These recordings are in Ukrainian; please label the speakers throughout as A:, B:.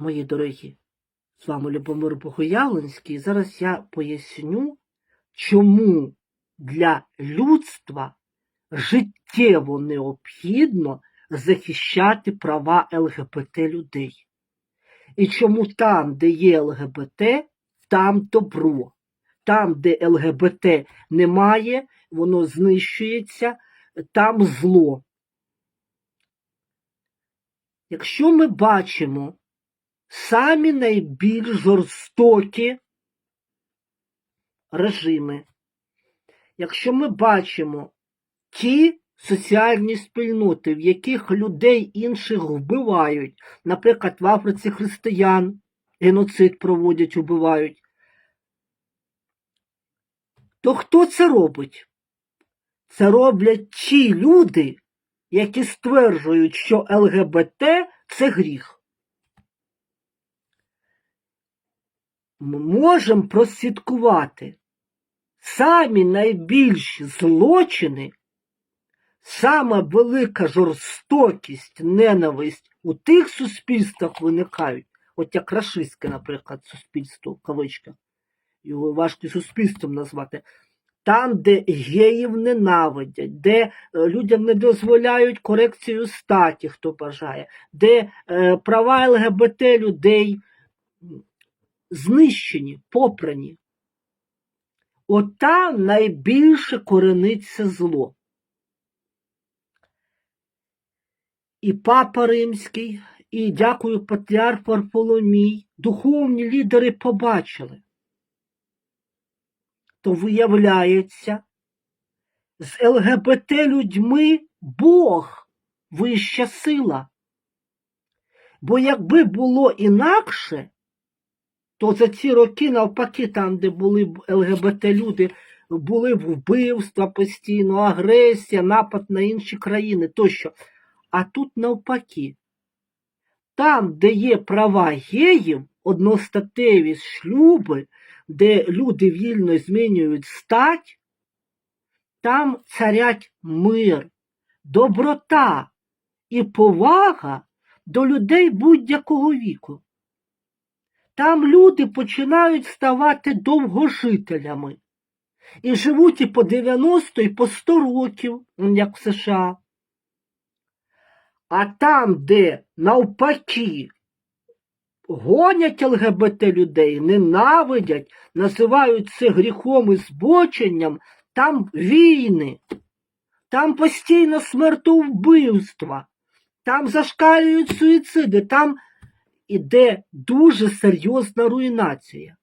A: мої дорогі, з вами Любомир Богоявленський. Зараз я поясню, чому для людства життєво необхідно захищати права ЛГБТ людей. І чому там, де є ЛГБТ, там добро. Там, де ЛГБТ немає, воно знищується, там зло. Якщо ми бачимо самі найбільш жорстокі режими, якщо ми бачимо ті соціальні спільноти, в яких людей інших вбивають, наприклад, в Африці християн геноцид проводять, вбивають, то хто це робить? Це роблять ті люди, які стверджують, що ЛГБТ це гріх. Ми можемо прослідкувати. Самі найбільші злочини, сама велика жорстокість, ненависть у тих суспільствах виникають, от як рашистське, наприклад, суспільство, в кавичках, його важко суспільством назвати, там, де геїв ненавидять, де е, людям не дозволяють корекцію статі, хто бажає, де е, права ЛГБТ людей знищені, попрані. От там найбільше корениться зло. І Папа Римський, і дякую Патріарх Варфоломій, духовні лідери побачили то виявляється, з ЛГБТ людьми Бог вища сила. Бо якби було інакше, то за ці роки, навпаки, там, де були б ЛГБТ люди, були вбивства постійно, агресія, напад на інші країни тощо. А тут навпаки, там, де є права геїв, одностатеві шлюби, де люди вільно змінюють стать, там царять мир, доброта і повага до людей будь-якого віку. Там люди починають ставати довгожителями і живуть і по 90, і по 100 років, як в США. А там, де навпаки гонять ЛГБТ людей, ненавидять, називають це гріхом і збоченням, там війни, там постійно смертовбивства, там зашкалюють суїциди, там іде дуже серйозна руйнація.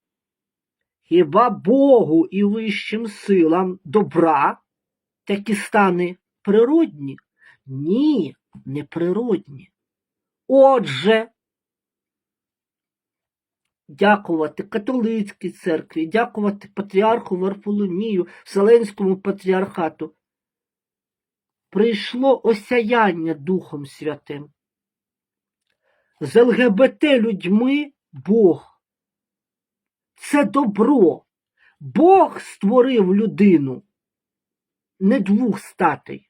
A: Хіба Богу і вищим силам добра такі стани природні? Ні, не природні. Отже, дякувати католицькій церкві, дякувати патріарху Варфоломію, Вселенському патріархату. Прийшло осяяння Духом Святим. З ЛГБТ людьми Бог. Це добро. Бог створив людину не двох статей.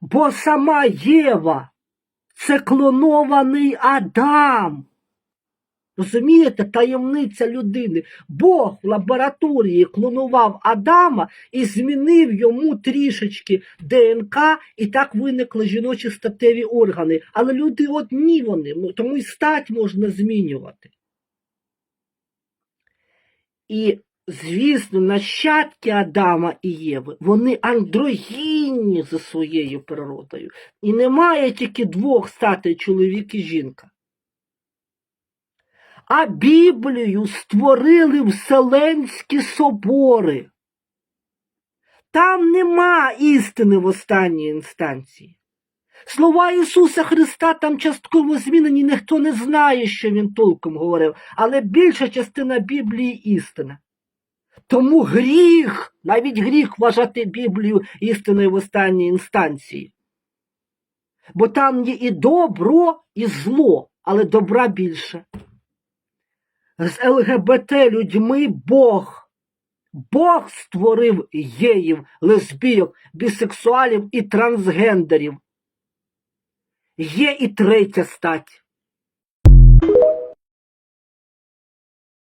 A: Бо сама Єва це клонований Адам. Розумієте, таємниця людини. Бог в лабораторії клонував Адама і змінив йому трішечки ДНК, і так виникли жіночі статеві органи. Але люди одні вони, ну, тому і стать можна змінювати. І, звісно, нащадки Адама і Єви, вони андрогінні за своєю природою. І немає тільки двох статей чоловік і жінка. А Біблію створили Вселенські собори. Там нема істини в останній інстанції. Слова Ісуса Христа там частково змінені, ніхто не знає, що Він толком говорив, але більша частина Біблії істина. Тому гріх, навіть гріх вважати Біблію істиною в останній інстанції. Бо там є і добро, і зло, але добра більше з ЛГБТ людьми Бог. Бог створив геїв, лесбійок, бісексуалів і трансгендерів. Є і третя стать.